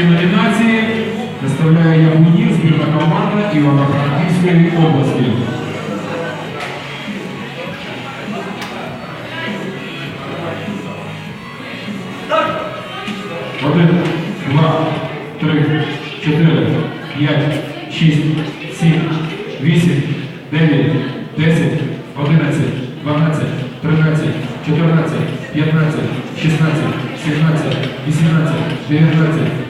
цій номінації представляє Яблунів, збірна команда Івано-Франківської області. Один, два, три, чотири, п'ять, шість, сім, вісім, дев'ять, десять, одинадцять, дванадцять, тринадцять, чотирнадцять, п'ятнадцять, шістнадцять, сімнадцять, вісімнадцять, дев'ятнадцять,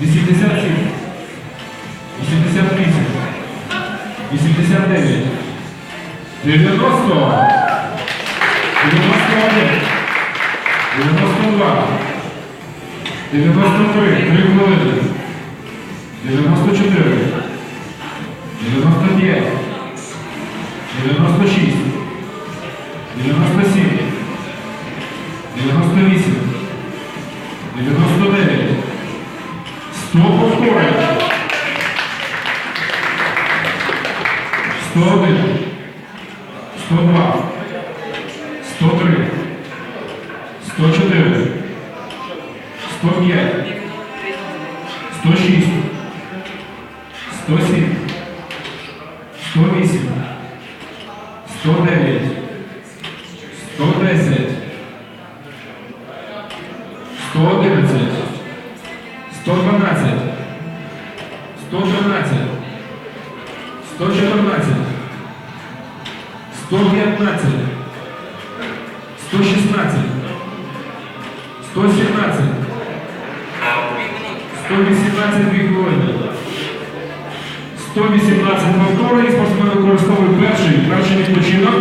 86, 88, 89, 90, 91, 92, 93, 3 хвилини, 94, 95, 96. 101, 102, 103, 104, 105, 106, 107, 108, 109, 110, 111, 112, 113, 114, 115, 116, 117, 118 дві хвилини. 118 повтори і спортсмен використовує перший, перший відпочинок.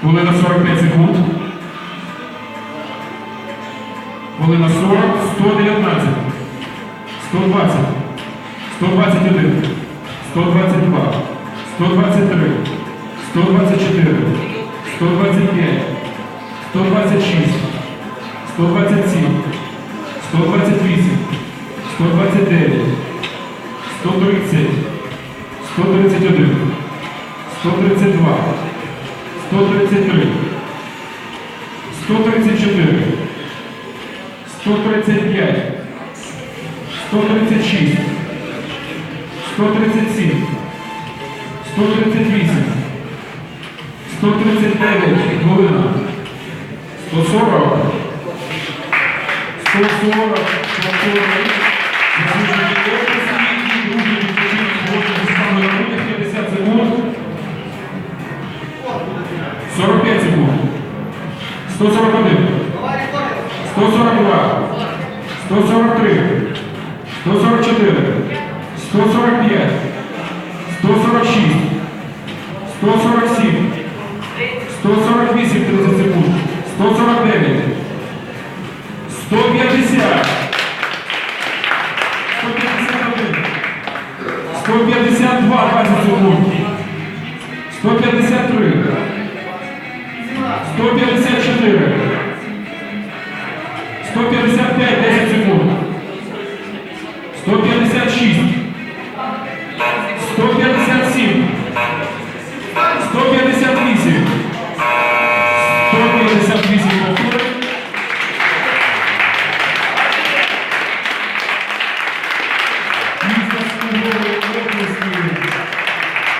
Хвилина 45 секунд. Хвилина 40, 119, 120, 121, 122, 123, 124, 125, 126, 127, 128, 129, 130, 131, 132, 133, 134, 135, 136, 137, 138, 139 хвилина, 140, 140 повторюю. Заслужені області і другий відпочинок згодом стану рахунок 50 секунд. 45 секунд. 141. 142, 143, 144, 145, 146, 147, 148, 30 секунд, 149, 150, 151, 152, 20 секунд, 153, 154, Escorpião é certista.